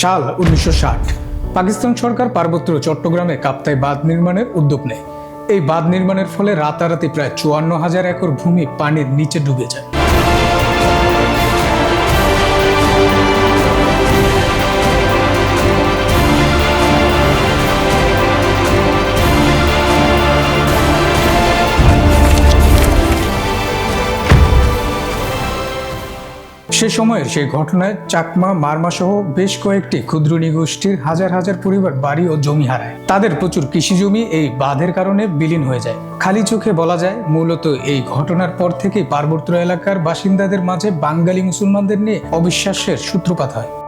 সাল উনিশশো ষাট। পাকিস্তান সরকার পার্বত্য চট্টগ্রামে কাপ্তায় বাঁধ নির্মাণের উদ্যোগ নেয়। এই বাঁধ নির্মাণের ফলে রাতারাতি প্রায় চুয়ান্ন হাজার একর ভূমি পানির নিচে ডুবে যায়। সে সময়ের সেই ঘটনায় চাকমা মারমা সহ বেশ কয়েকটি ক্ষুদ্র নিগোষ্ঠীর হাজার হাজার পরিবার বাড়ি ও জমি হারায়। তাদের প্রচুর কৃষি জমি এই বাঁধের কারণে বিলীন হয়ে যায়। খালি চোখে বলা যায়, মূলত এই ঘটনার পর থেকে পার্বত্য এলাকার বাসিন্দাদের মাঝে বাঙালি মুসলমানদের নিয়ে অবিশ্বাসের সূত্রপাত হয়।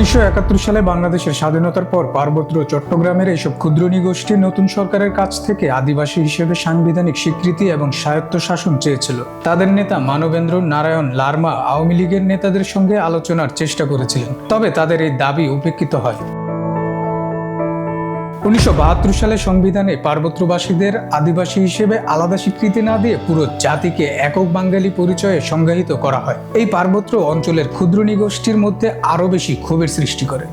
উনিশশো একাত্তর সালে বাংলাদেশের স্বাধীনতার পর পার্বত্য চট্টগ্রামের এইসব ক্ষুদ্র নিগোষ্ঠী নতুন সরকারের কাছ থেকে আদিবাসী হিসেবে সাংবিধানিক স্বীকৃতি এবং স্বায়ত্ত শাসন চেয়েছিল। তাদের নেতা মানবেন্দ্র নারায়ণ লার্মা আওয়ামী লীগের নেতাদের সঙ্গে আলোচনার চেষ্টা করেছিলেন, তবে তাদের এই দাবি উপেক্ষিত হয়। উনিশশো বাহাত্তর সালে সংবিধানে পার্বত্যবাসীদের আদিবাসী হিসেবে আলাদা স্বীকৃতি না দিয়ে পুরো জাতিকে একক বাঙালি পরিচয়ে সংজ্ঞায়িত করা হয়। এই পার্বত্য অঞ্চলের ক্ষুদ্র নিগোষ্ঠীর মধ্যে আরও বেশি ক্ষোভের সৃষ্টি করে।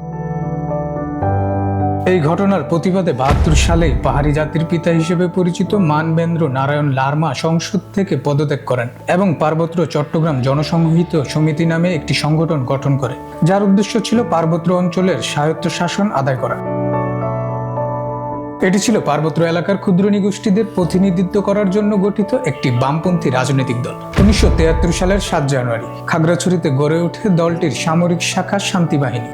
এই ঘটনার প্রতিবাদে বাহাত্তর সালে পাহাড়ি জাতির পিতা হিসেবে পরিচিত মানবেন্দ্র নারায়ণ লার্মা সংসদ থেকে পদত্যাগ করেন এবং পার্বত্য চট্টগ্রাম জনসংহিত সমিতি নামে একটি সংগঠন গঠন করে, যার উদ্দেশ্য ছিল পার্বত্য অঞ্চলের স্বায়ত্ত শাসন আদায় করা। এটি ছিল পার্বত্য এলাকার ক্ষুদ্র নিগোষ্ঠীদের প্রতিনিধিত্ব করার জন্য গঠিত একটি বামপন্থী রাজনৈতিক দল। উনিশশো তিয়াত্তর সালের সাত জানুয়ারি খাগড়াছড়িতে গড়ে ওঠে দলটির সামরিক শাখা শান্তি বাহিনী।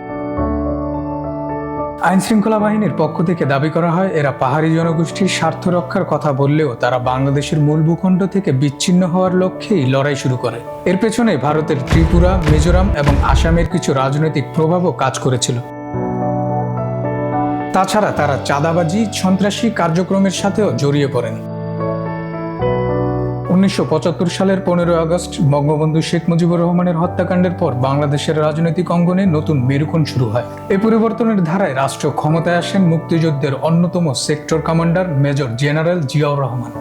আইন শৃঙ্খলা বাহিনীর পক্ষ থেকে দাবি করা হয়, এরা পাহাড়ি জনগোষ্ঠীর স্বার্থ রক্ষার কথা বললেও তারা বাংলাদেশের মূল ভূখণ্ড থেকে বিচ্ছিন্ন হওয়ার লক্ষ্যেই লড়াই শুরু করে। এর পেছনে ভারতের ত্রিপুরা, মিজোরাম এবং আসামের কিছু রাজনৈতিক প্রভাবও কাজ করেছিল। তাছাড়া তারা চাঁদাবাজি, সন্ত্রাসী কার্যক্রমের সাথেও জড়িয়ে পড়েন। উনিশশো পঁচাত্তর সালের পনেরোই আগস্ট বঙ্গবন্ধু শেখ মুজিবুর রহমানের হত্যাকাণ্ডের পর বাংলাদেশের রাজনৈতিক অঙ্গনে নতুন মেরুকণ শুরু হয়। এ পরিবর্তনের ধারায় রাষ্ট্র ক্ষমতায় আসেন মুক্তিযুদ্ধের অন্যতম sector commander major general Ziaur Rahman.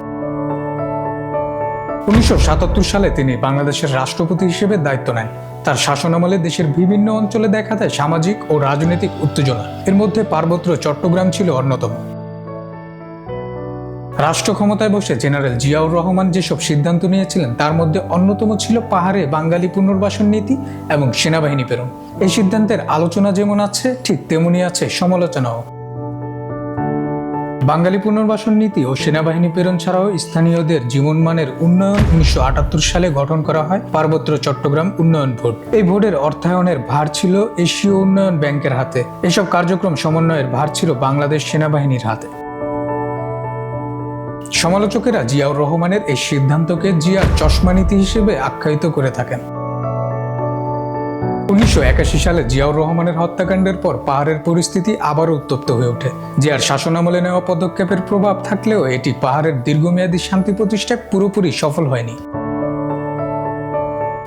উনিশশো সাতাত্তর সালে তিনি বাংলাদেশের রাষ্ট্রপতি হিসেবে দায়িত্ব নেন। তার শাসনামলে দেশের বিভিন্ন অঞ্চলে দেখা দেয় সামাজিক ও রাজনৈতিক উত্তেজনা। এর মধ্যে পার্বত্য চট্টগ্রাম ছিল অন্যতম। রাষ্ট্র ক্ষমতায় বসে জেনারেল জিয়াউর রহমান যেসব সিদ্ধান্ত নিয়েছিলেন, তার মধ্যে অন্যতম ছিল পাহাড়ে বাঙালি পুনর্বাসন নীতি এবং সেনাবাহিনী প্রেরণ। এই সিদ্ধান্তের আলোচনা যেমন আছে, ঠিক তেমনি আছে সমালোচনাও। বাঙালি পুনর্বাসন নীতি ও সেনাবাহিনী প্রেরণ ছাড়াও স্থানীয়দের জীবনমানের উন্নয়ন উনিশশো আটাত্তর সালে গঠন করা হয় পার্বত্য চট্টগ্রাম উন্নয়ন বোর্ড এই বোর্ডের অর্থায়নের ভার ছিল এশীয় উন্নয়ন ব্যাংকের হাতে। এসব কার্যক্রম সমন্বয়ের ভার ছিল বাংলাদেশ সেনাবাহিনীর হাতে। সমালোচকেরা জিয়াউর রহমানের এই সিদ্ধান্তকে জিয়ার চশমা নীতি হিসেবে আখ্যায়িত করে থাকেন। উনিশশো একাশি সালে জিয়াউর রহমানের হত্যাকাণ্ডের পর পাহাড়ের পরিস্থিতি আবারও উত্তপ্ত হয়ে ওঠে। জিয়ার শাসনামলে নেওয়া পদক্ষেপের প্রভাব থাকলেও এটি পাহাড়ের দীর্ঘমেয়াদী শান্তি প্রতিষ্ঠায় পুরোপুরি সফল হয়নি।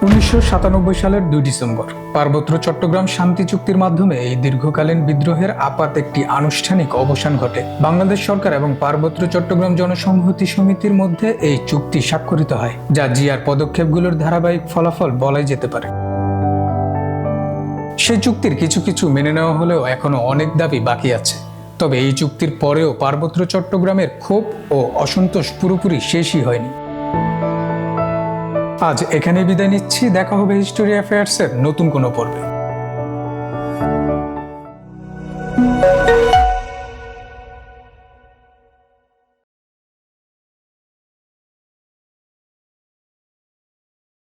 উনিশশো সাতানব্বই সালের দুই ডিসেম্বর, পার্বত্য চট্টগ্রাম শান্তি চুক্তির মাধ্যমে এই দীর্ঘকালীন বিদ্রোহের আপাত একটি আনুষ্ঠানিক অবসান ঘটে। বাংলাদেশ সরকার এবং পার্বত্য চট্টগ্রাম জনসংহতি সমিতির মধ্যে এই চুক্তি স্বাক্ষরিত হয়, যা জিয়ার পদক্ষেপগুলোর ধারাবাহিক ফলাফল বলাই যেতে পারে। সেই চুক্তির কিছু কিছু মেনে নেওয়া হলেও এখনও অনেক দাবি বাকি আছে। তবে এই চুক্তির পরেও পার্বত্য চট্টগ্রামের ক্ষোভ ও অসন্তোষ পুরোপুরি শেষই হয়নি। আজ এখানে বিদায় নিচ্ছি। দেখা হবে হিস্টোরি অ্যাফেয়ার্সের নতুন কোনো পর্বে।